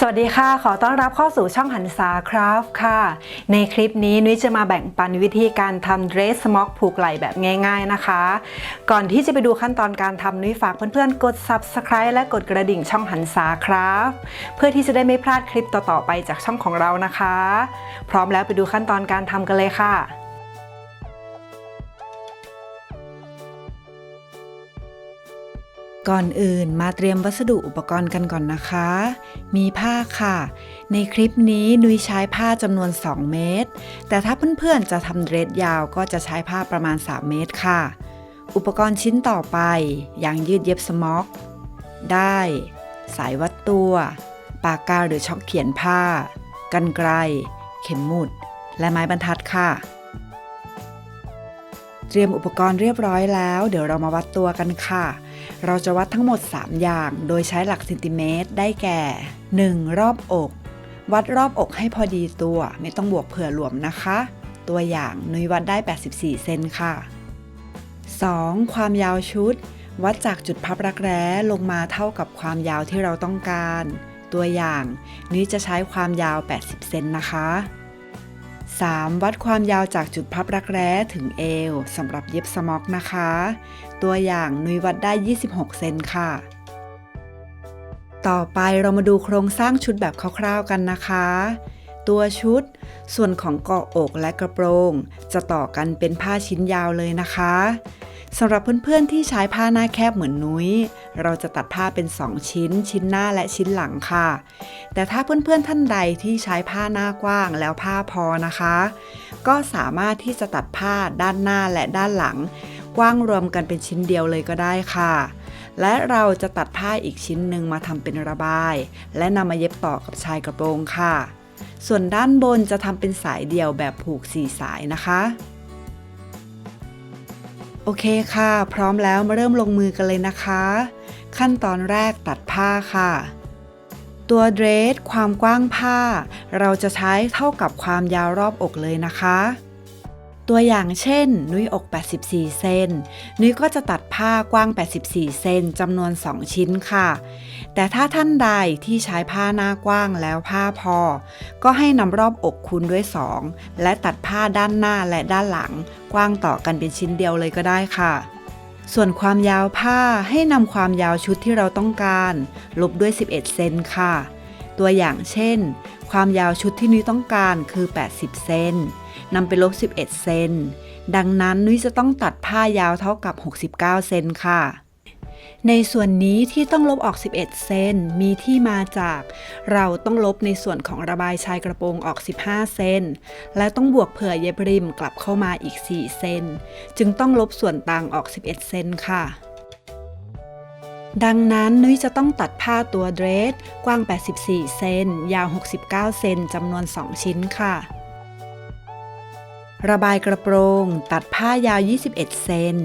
สวัสดีค่ะ ขอต้อนรับเข้าสู่ช่องหันษาคราฟค่ะ ในคลิปนี้นุ้ยจะมาแบ่งปันวิธีการทำเดรสสม็อกผูกไหล่แบบง่าย ๆนะคะ ก่อนที่จะไปดูขั้นตอนการทำนุ้ยฝากเพื่อนๆ กด subscribe และกดกระดิ่งช่องหันษาคราฟเพื่อที่จะได้ไม่พลาดคลิปต่อๆไปจากช่องของเรานะคะ พร้อมแล้วไปดูขั้นตอนการทำกันเลยค่ะ ก่อนอื่นมาเตรียมวัสดุอุปกรณ์กันก่อนนะคะ มีผ้าค่ะ ในคลิปนี้นุ้ยใช้ผ้าจำนวน 2 เมตร แต่ถ้าเพื่อนๆจะทำเดรสยาวก็จะใช้ผ้าประมาณ 3 เมตรค่ะ อุปกรณ์ชิ้นต่อไป ยางยืดเย็บสม็อก ได้ สายวัดตัว ปากกาหรือช็อกเขียนผ้า กันไกล เข็มหมุด และไม้บรรทัดค่ะ เตรียมอุปกรณ์เรียบร้อยแล้ว เดี๋ยวเรามาวัดตัวกันค่ะ เราจะวัดทั้งหมด 3 อย่าง โดยใช้หลักเซนติเมตร ได้แก่ 1. รอบอก วัดรอบอกให้พอดีตัว ไม่ต้องบวกเผื่อหลวมนะคะ ตัวอย่างนุยวัดได้ 84 เซนค่ะ 2. ความยาวชุด วัดจากจุดพับรักแร้ลงมาเท่ากับความยาวที่เราต้องการ ตัวอย่างนุ้ยจะใช้ความยาว 80 เซนนะคะ 3. วัดความยาวจากจุดพับรักแร้ถึงเอวสำหรับเย็บสม็อกนะคะ ตัวอย่างนุยวัดได้ 26 เซนค่ะ ต่อไปเรามาดูโครงสร้างชุดแบบคร่าวๆกันนะคะ ตัวชุด ส่วนของเกาะอกและกระโปรง จะต่อกันเป็นผ้าชิ้นยาวเลยนะคะ สำหรับเพื่อนๆที่ใช้ผ้าหน้าแคบเหมือนนุ้ย เราจะตัดผ้าเป็น 2 ชิ้น ชิ้นหน้าและชิ้นหลังค่ะ แต่ถ้าเพื่อนๆท่านใดที่ใช้ผ้าหน้ากว้างแล้วผ้าพอนะคะ ก็สามารถที่จะตัดผ้าด้านหน้าและด้านหลัง กว้างรวมกันเป็นชิ้นเดียวเลยก็ได้ค่ะ และเราจะตัดผ้าอีกชิ้นหนึ่งมาทำเป็นระบาย และนำมาเย็บต่อกับชายกระโปรงค่ะ ส่วนด้านบนจะทำเป็นสายเดี่ยวแบบผูกสี่สายนะคะ โอเคค่ะ พร้อมแล้วมาเริ่มลงมือกันเลยนะคะ ขั้นตอนแรกตัดผ้าค่ะ ตัวเดรสความกว้างผ้า เราจะใช้เท่ากับความยาวรอบอกเลยนะคะ ตัวอย่างเช่น นุ้ยอก 84 เซน นุ้ยก็จะตัดผ้ากว้าง 84 เซนจำนวน 2 ชิ้นค่ะ แต่ถ้าท่านใดที่ใช้ผ้าหน้ากว้างแล้วผ้าพอ ก็ให้นำรอบอกคูณด้วย 2 และตัดผ้าด้านหน้าและด้านหลัง กว้างต่อกันเป็นชิ้นเดียวเลยก็ได้ค่ะ ส่วนความยาวผ้าให้นำความยาวชุดที่เราต้องการ ลบด้วย 11 เซนค่ะ ตัวอย่างเช่น ความยาวชุดที่นุ้ยต้องการคือ 80 เซนนำไปลบ 11 เซนดังนั้นนุ้ยจะต้องตัดผ้ายาวเท่ากับ 69 เซนค่ะ ในส่วนนี้ที่ต้องลบออก 11 เซนมีที่มาจาก เราต้องลบในส่วนของระบายชายกระโปรงออก 15 เซนและต้องบวกเผื่อเย็บริมกลับเข้ามาอีก 4 เซนจึงต้องลบส่วนต่างออก 11 เซนค่ะดังนั้นนุ้ยจะต้องตัดผ้าตัวเดรส กว้าง 84 เซน ยาว 69 เซนจำนวน 2 ชิ้นค่ะ ระบายกระโปรง ตัดผ้ายาว 21 เซน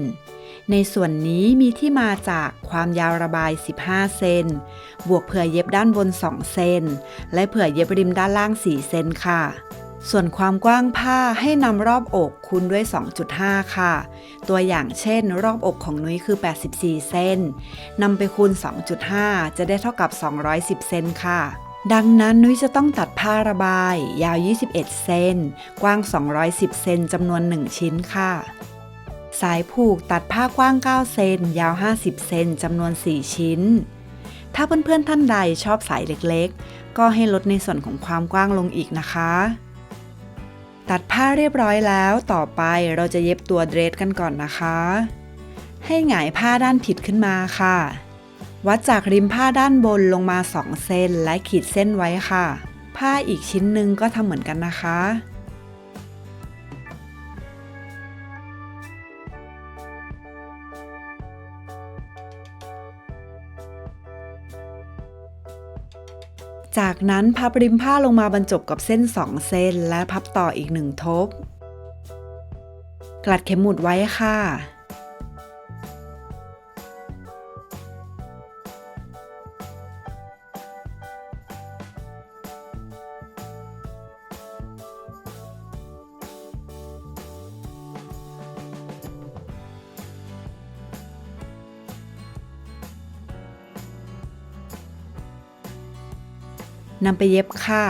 ในส่วนนี้มีที่มาจากความยาวระบาย 15 เซน บวกเผื่อเย็บด้านบน 2 เซน และเผื่อเย็บริมด้านล่าง 4 เซนค่ะ ส่วนความกว้างผ้าให้นำรอบอกคูณด้วย 2.5 ค่ะ ตัวอย่างเช่น รอบอกของนุ้ยคือ 84 เซนนำไปคูณ 2.5 จะได้เท่ากับ 210 เซนค่ะดังนั้นนุ้ยจะต้องตัดผ้าระบาย ยาว 21 เซน กว้าง 210 เซนจำนวน 1 ชิ้นค่ะ สายผูกตัดผ้ากว้าง 9 เซน ยาว 50 เซนจำนวน 4 ชิ้น ถ้าเพื่อนๆท่านใดชอบสายเล็กๆ ก็ให้ลดในส่วนของความกว้างลงอีกนะคะ ตัดผ้าเรียบร้อยแล้วต่อไปเราจะเย็บตัวเดรสกันก่อนนะคะ ให้หงายผ้าด้านผิดขึ้นมาค่ะ วัดจากริมผ้าด้านบนลงมา 2 เซนและขีดเส้นไว้ค่ะ ผ้าอีกชิ้นหนึ่งก็ทำเหมือนกันนะคะ จากนั้นพับริมผ้าลงมาบรรจบกับเส้น2เส้น และพับต่ออีกหนึ่งทบ กลัดเข็มหมุดไว้ค่ะ นำไปเย็บค่ะ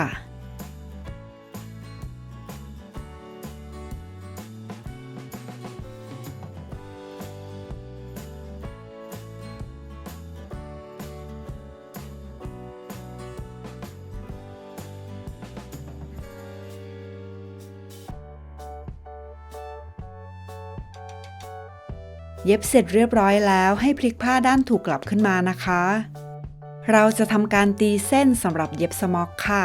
เย็บเสร็จเรียบร้อยแล้วให้พลิกผ้าด้านถูกกลับขึ้นมานะคะ เราจะทำการตีเส้นสำหรับเย็บสมอกค่ะ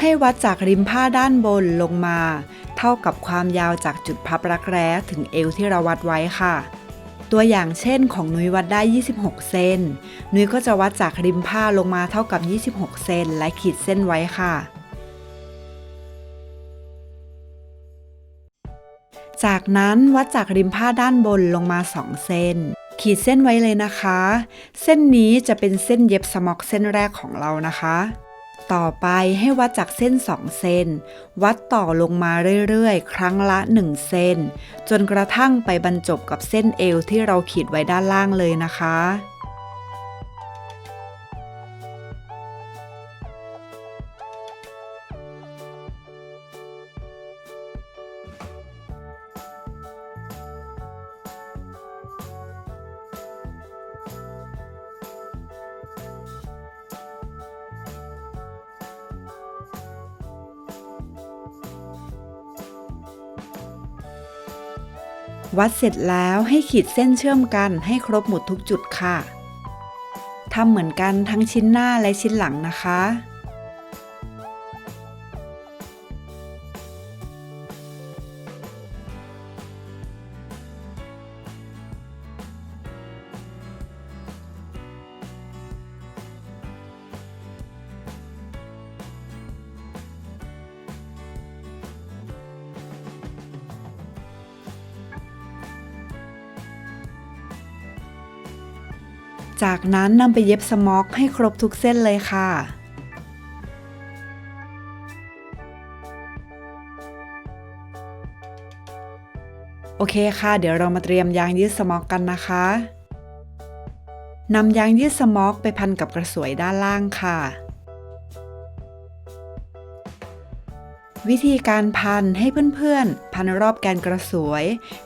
ให้วัดจากริมผ้าด้านบนลงมา เท่ากับความยาวจากจุดพับรักแร้ถึงเอวที่เราวัดไว้ค่ะ ตัวอย่างเช่นของนุ้ยวัดได้ 26 เซน นุ้ยก็จะวัดจากริมผ้าลงมาเท่ากับ 26 เซนและขีดเส้นไว้ค่ะจากนั้นวัดจากริมผ้าด้านบนลงมา 2 เซน ขีดเส้นไว้เลยนะคะ เส้นนี้จะเป็นเส้นเย็บสม็อกเส้นแรกของเรานะคะ ต่อไปให้วัดจากเส้น 2 เส้น วัดต่อลงมาเรื่อยๆ ครั้งละ 1 เส้น จนกระทั่งไปบรรจบกับเส้นเอวที่เราขีดไว้ด้านล่างเลยนะคะ วัดเสร็จแล้วให้ขีดเส้นเชื่อมกันให้ครบหมดทุกจุดค่ะทำเหมือนกันทั้งชิ้นหน้าและชิ้นหลังนะคะ จากนั้นนำไปเย็บสม็อกให้ครบทุกเส้นเลยค่ะโอเคค่ะ เดี๋ยวเรามาเตรียมยางยืดสม็อกกันนะคะนำยางยืดสม็อกไปพันกับกระสวยด้านล่างค่ะ วิธีการพันให้เพื่อนๆ พันรอบแกนกระสวย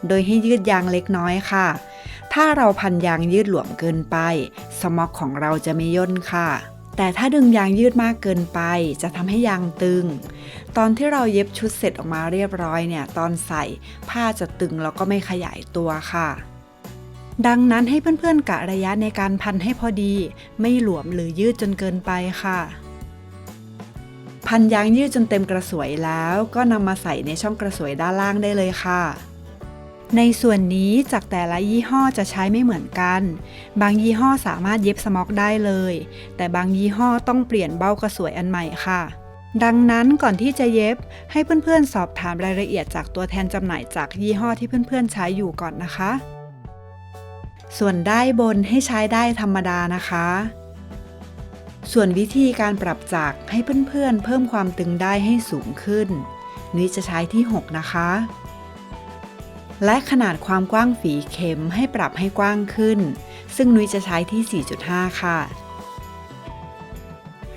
โดยให้ยืดยางเล็กน้อยค่ะ ถ้าเราพันยางยืดหลวมเกินไป สมอกของเราจะไม่ย่นค่ะ แต่ถ้าดึงยางยืดมากเกินไป จะทำให้ยางตึง ตอนที่เราเย็บชุดเสร็จออกมาเรียบร้อยเนี่ย ตอนใส่ผ้าจะตึงแล้วก็ไม่ขยายตัวค่ะดังนั้นให้เพื่อนๆกะระยะในการพันให้พอดี ไม่หลวมหรือยืดจนเกินไปค่ะ พันยางยืดจนเต็มกระสวยแล้วก็นำมาใส่ในช่องกระสวยด้านล่างได้เลยค่ะ ในส่วนนี้จากแต่ละยี่ห้อจะใช้ไม่เหมือนกัน บางยี่ห้อสามารถเย็บสม็อกได้เลย แต่บางยี่ห้อต้องเปลี่ยนเบ้ากระสวยอันใหม่ค่ะ ดังนั้นก่อนที่จะเย็บให้เพื่อนๆ สอบถามรายละเอียดจากตัวแทนจำหน่ายจากยี่ห้อที่เพื่อนๆ ใช้อยู่ก่อนนะคะ ส่วนได้บนให้ใช้ได้ธรรมดานะคะ ส่วนวิธีการปรับจากให้เพื่อนๆเพิ่มความตึงได้ให้สูงขึ้นนุ้จะใช้ที่ 6 นะคะ และขนาดความกว้างฝีเข็มให้ปรับให้กว้างขึ้น ซึ่งนุ้ยจะใช้ที่ 4.5 ค่ะ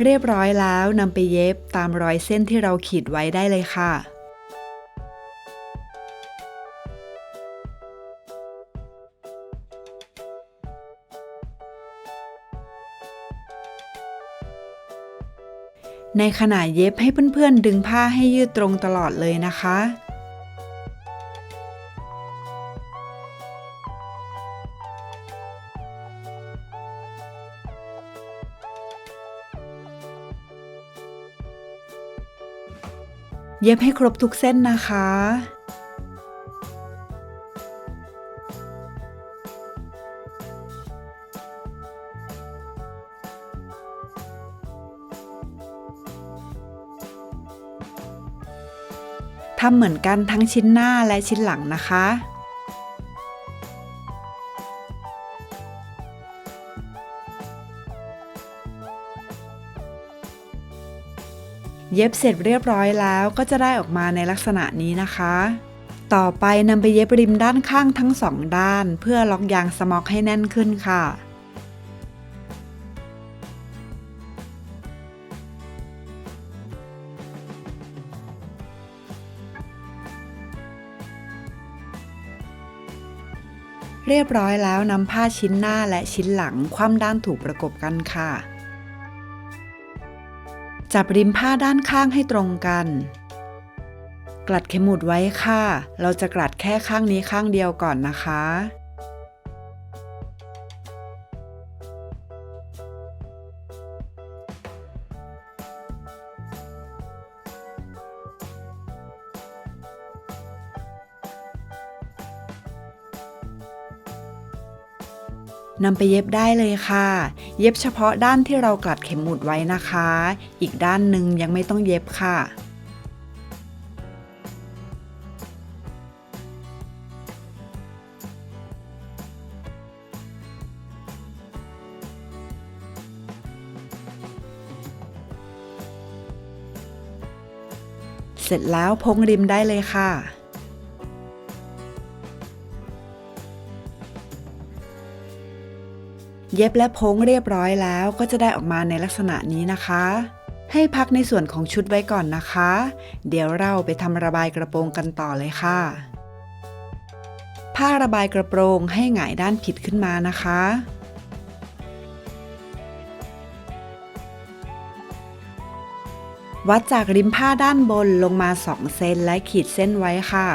เรียบร้อยแล้วนำไปเย็บตามรอยเส้นที่เราขีดไว้ได้เลยค่ะในขณะเย็บให้เพื่อนๆ ดึงผ้าให้ยืดตรงตลอดเลยนะคะ เย็บให้ครบทุกเส้นนะคะ ทำเหมือนกันทั้งชิ้นหน้าและชิ้นหลังนะคะ เย็บเสร็จเรียบร้อยแล้วก็จะได้ออกมาในลักษณะนี้นะคะ ต่อไปนำไปเย็บริมด้านข้างทั้งสองด้าน เพื่อล็อกยางสม็อกให้แน่นขึ้นค่ะเรียบร้อยแล้วนำผ้าชิ้นหน้าและชิ้นหลังคว่ำด้านถูกประกบกันค่ะ จับริมผ้าด้านข้างให้ตรงกัน กลัดเข็มหมุดไว้ค่ะ เราจะกลัดแค่ข้างนี้ข้างเดียวก่อนนะคะ นำไปเย็บได้เลยค่ะ เย็บเฉพาะด้านที่เรากลัดเข็มหมุดไว้นะคะ อีกด้านหนึ่งยังไม่ต้องเย็บค่ะเสร็จแล้วพงริมได้เลยค่ะ เย็บและพ้งเรียบร้อยแล้วก็จะได้ออกมาในลักษณะนี้นะคะ ให้พักในส่วนของชุดไว้ก่อนนะคะ เดี๋ยวเราไปทำระบายกระโปรงกันต่อเลยค่ะ ผ้าระบายกระโปรงให้หงายด้านผิดขึ้นมานะคะวัดจากริมผ้าด้านบนลงมา 2 เซนและขีดเส้นไว้ค่ะ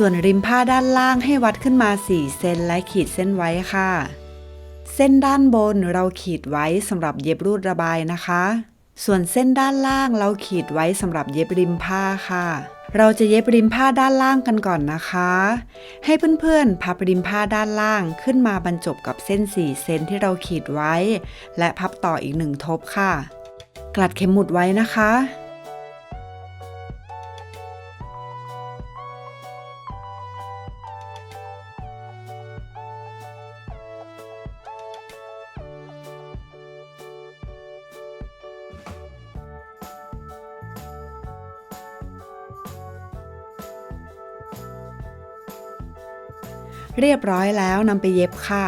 ส่วนริมผ้าด้านล่างให้วัดขึ้นมา 4 เซนและขีดเส้นไว้ค่ะ เส้นด้านบนเราขีดไว้สำหรับเย็บรูดระบายนะคะ ส่วนเส้นด้านล่างเราขีดไว้สำหรับเย็บริมผ้าค่ะ เราจะเย็บริมผ้าด้านล่างกันก่อนนะคะ ให้เพื่อนๆ พับริมผ้าด้านล่างขึ้นมาบรรจบกับเส้น 4 เซนที่เราขีดไว้ และพับต่ออีกหนึ่งทบค่ะ กลัดเข็มหมุดไว้นะคะ เรียบร้อยแล้วนำไปเย็บค่ะ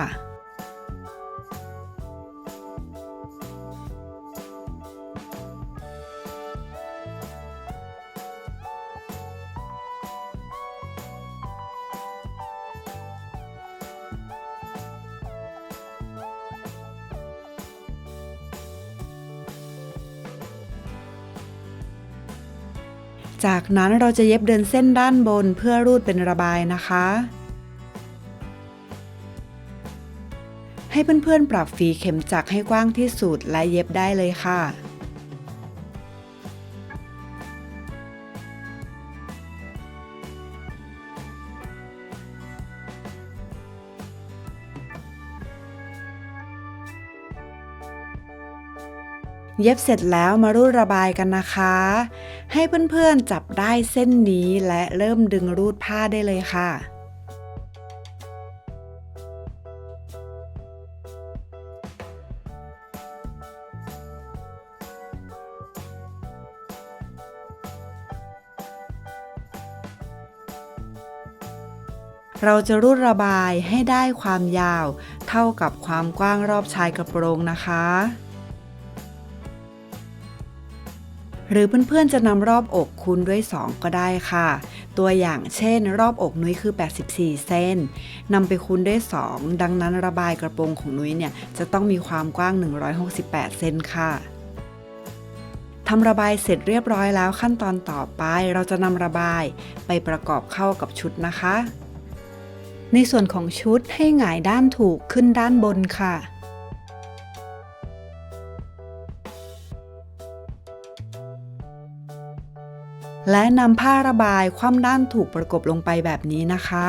จากนั้นเราจะเย็บเดินเส้นด้านบนเพื่อรูดเป็นระบายนะคะ ให้เพื่อนๆ ปรับฝีเข็มจักรให้กว้างที่สุดและเย็บได้เลยค่ะ เย็บเสร็จแล้วมารูดระบายกันนะคะ ให้เพื่อนๆจับได้เส้นนี้และเริ่มดึงรูดผ้าได้เลยค่ะ เราจะรูดระบายให้ได้ความยาว เท่ากับความกว้างรอบชายกระโปรงนะคะ หรือเพื่อนๆจะนำรอบอกคูณด้วย 2 ก็ได้ค่ะ ตัวอย่างเช่น รอบอกนุ้ยคือ 84 เซนนำไปคูณด้วย 2 ดังนั้นระบายกระโปรงของนุ้ยเนี่ยจะต้องมีความกว้าง 168 เซนค่ะทำระบายเสร็จเรียบร้อยแล้วขั้นตอนต่อไปเราจะนำระบายไปประกอบเข้ากับชุดนะคะ ในส่วนของชุดให้หงายด้านถูกขึ้นด้านบนค่ะ และนำผ้าระบายคว่ำด้านถูกประกบลงไปแบบนี้นะคะ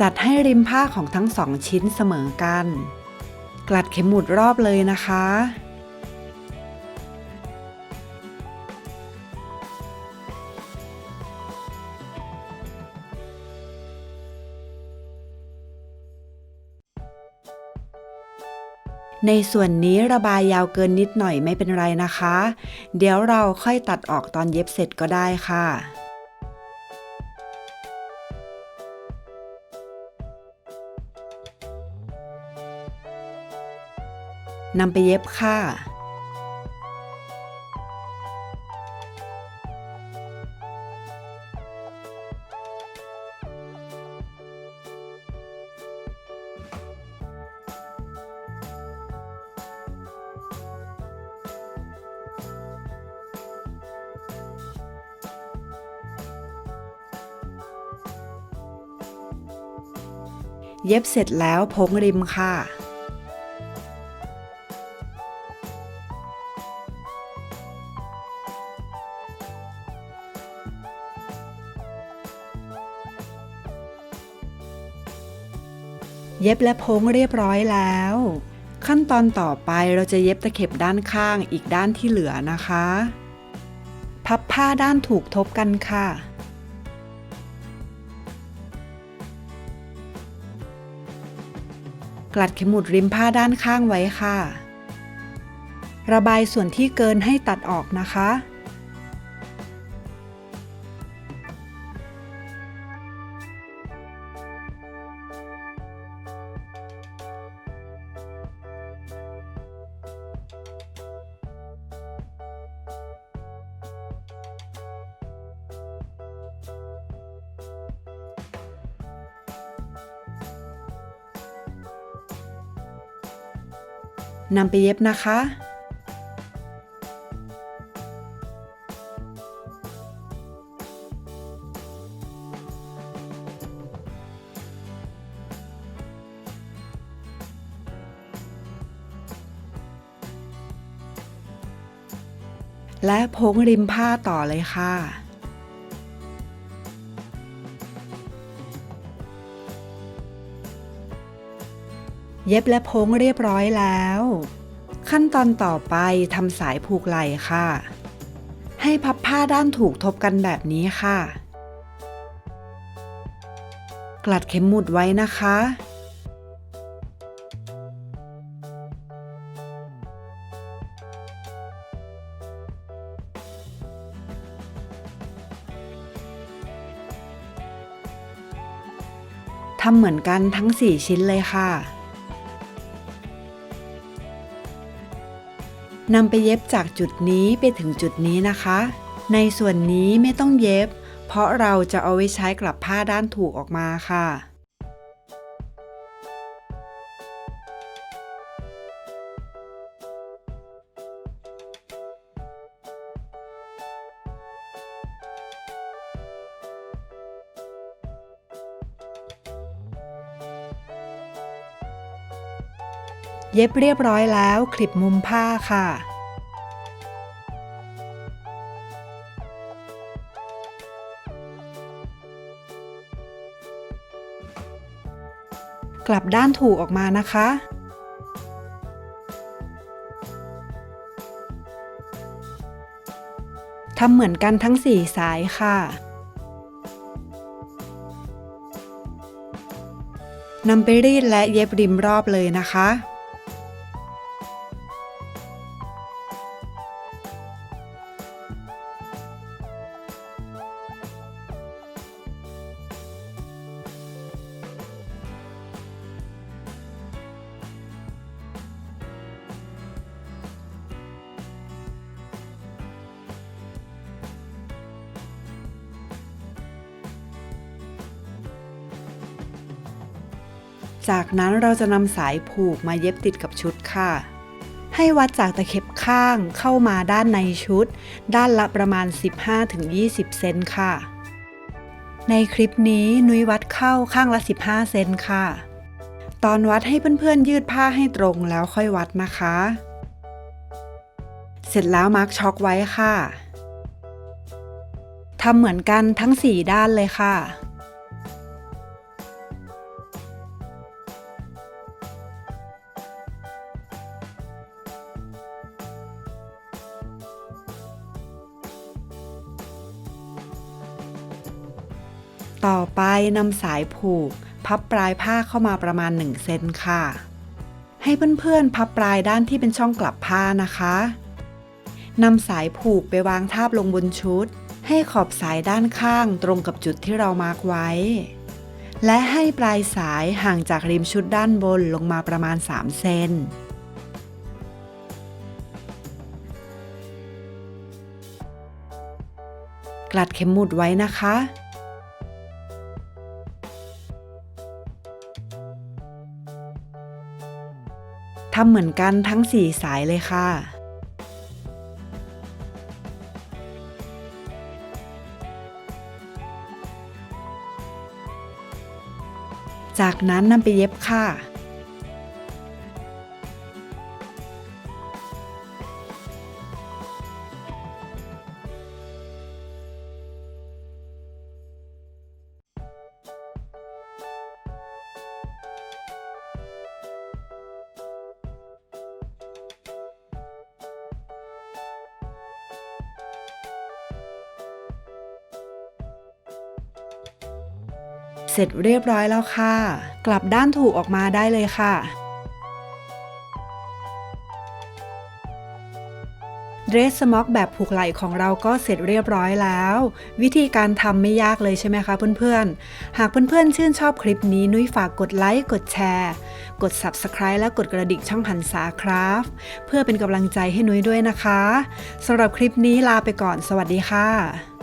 จัดให้ริมผ้าของทั้งสองชิ้นเสมอกัน กลัดเข็มหมุดรอบเลยนะคะ ในส่วนนี้ระบายยาวเกินนิดหน่อยไม่เป็นไรนะคะ เดี๋ยวเราค่อยตัดออกตอนเย็บเสร็จก็ได้ค่ะนำไปเย็บค่ะ เย็บเสร็จแล้วพงริมค่ะ เย็บและพงเรียบร้อยแล้ว ขั้นตอนต่อไปเราจะเย็บตะเข็บด้านข้างอีกด้านที่เหลือนะคะ พับผ้าด้านถูกทบกันค่ะ กลัดเข็มหมุดริมผ้าด้านข้างไว้ค่ะ ระบายส่วนที่เกินให้ตัดออกนะคะ นำไปเย็บนะคะ และพ้งริมผ้าต่อเลยค่ะ เย็บและพ้งเรียบร้อยแล้ว ขั้นตอนต่อไปทำสายผูกไหล่ค่ะ ให้พับผ้าด้านถูกทบกันแบบนี้ค่ะ กลัดเข็มหมุดไว้นะคะ ทำเหมือนกันทั้ง 4 ชิ้นเลยค่ะ นำไปเย็บจากจุดนี้ไปถึงจุดนี้นะคะ ในส่วนนี้ไม่ต้องเย็บ เพราะเราจะเอาไว้ใช้กลับผ้าด้านถูกออกมาค่ะ เย็บเรียบร้อยแล้วคลิปมุมผ้าค่ะ กลับด้านถูกออกมานะคะทำเหมือนกันทั้ง 4 สายค่ะ นำไปรีดและเย็บริมรอบเลยนะคะ จากนั้นเราจะนำสายผูกมาเย็บติดกับชุดค่ะ ให้วัดจากตะเข็บข้างเข้ามาด้านในชุด ด้านละประมาณ 15-20 เซนค่ะ ในคลิปนี้นุ้ยวัดเข้าข้างละ 15 เซนค่ะ ตอนวัดให้เพื่อนๆ ยืดผ้าให้ตรงแล้วค่อยวัดนะคะ เสร็จแล้วมาร์กช็อกไว้ค่ะทำเหมือนกันทั้ง 4 ด้านเลยค่ะ ต่อไปนำสายผูก พับปลายผ้าเข้ามาประมาณ 1 เซนค่ะ ให้เพื่อนๆ พับปลายด้านที่เป็นช่องกลับผ้านะคะนำสายผูกไปวางทาบลงบนชุด ให้ขอบสายด้านข้างตรงกับจุดที่เรามาร์กไว้ และให้ปลายสายห่างจากริมชุดด้านบนลงมาประมาณ 3 เซนกลัดเข็มหมุดไว้นะคะ ทำเหมือนกันทั้ง 4 สายเลยค่ะจจากนั้นนำไปเย็บค่ะ เสร็จเรียบร้อยแล้วค่ะ กลับด้านถูกออกมาได้เลยค่ะ เดรสสม็อกแบบผูกไหล่ของเราก็เสร็จเรียบร้อยแล้ว วิธีการทำไม่ยากเลยใช่ไหมคะเพื่อนๆ หากเพื่อนๆ ชื่นชอบคลิปนี้นุ้ยฝากกดไลค์ กดแชร์ กด Subscribe และกดกระดิ่งช่องหันษาครับเพื่อเป็นกำลังใจให้นุ้ยด้วยนะคะสำหรับคลิปนี้ลาไปก่อน สวัสดีค่ะ